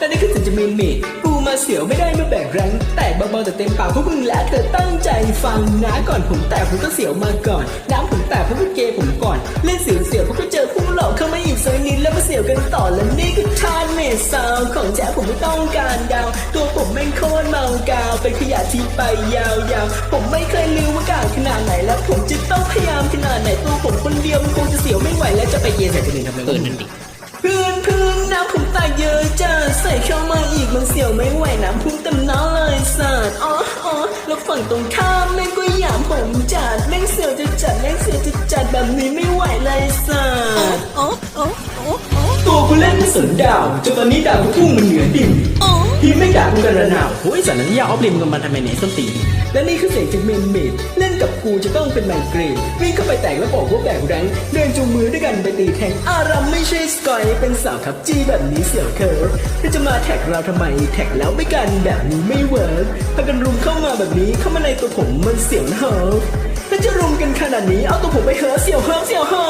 และนี่คือถึงจะมีเมดกูมาเสียวไม่ได้มาแบกแรงแตกเบาๆแต่เต็มปากพวกมึงและเธอตั้งใจฟังนะก่อนผมแตกผมก็เสียวมาก่อน น้ำผมแตกเพราะพวกเกย์ผมก่อน เล่นเสียวเสียวๆเพราะก็เจอผู้หลอกเข้ามาอีกซอยนิดแล้วมาเสียวกันต่อและนี่คือทานเมดซาวของแท้ผมไม่ต้องการดาว ตัวผมแม่งโคตรเมากาวเป็นขยะที่ไปยาวๆ ผมไม่เคยลืมว่ากาวขนาดไหนแล้วผมจะต้องพยายามขนาดไหนตัวผมคนเดียวมันคงจะเสียวไม่ไหวแล้วจะไปเยนใส่คนอื่นทำไมเออนั่นดิเพื่อนเพื่อน อีกมันเสียวไม่ไหวน้ำพุ่งเต็มน้ำเลยสัตว์อ๋ออ๋อแล้วฝั่งตรงข้ามแม่งก็หยามผมจัดแม่งเสียวจะจัดแม่งเสียวจะจัดแบบนี้ไม่ไหวเลยสัตว์โอ้โอ้โอ้โอ้ตัวกูเล่นไม่สนดาวจนตอนนี้ดาวกูพุ่งมันเหนือดินโอ้พี่ไม่ด่ากูกันระนาวโอ้ยสันนันยาออฟลิมกันมาทำไมเนี่ยส้นตีน และนี่คือเสียงจากเมนเมดเล่นกับกูจะต้องเป็นไมเกรนวิ่งเข้าไปแตกแล้วบอกว่าแบกแรงเดินจูงมือด้วยกันไปตีแทงอารามไม่ใช่สกอยเป็นสาวขับจีแบบนี้เสียวเคิร์ฟจะมาแท็กเราทำไมแท็กแล้วไม่กันแบบนี้ไม่เวิร์กพากันรุมเข้ามาแบบนี้เข้ามาในตัวผมมันเสียวเฮิร์ฟแล้วจะรุมกันขนาดนี้เอาตัวผมไปเฮิร์เสียวเฮิร์เสียวเฮิร์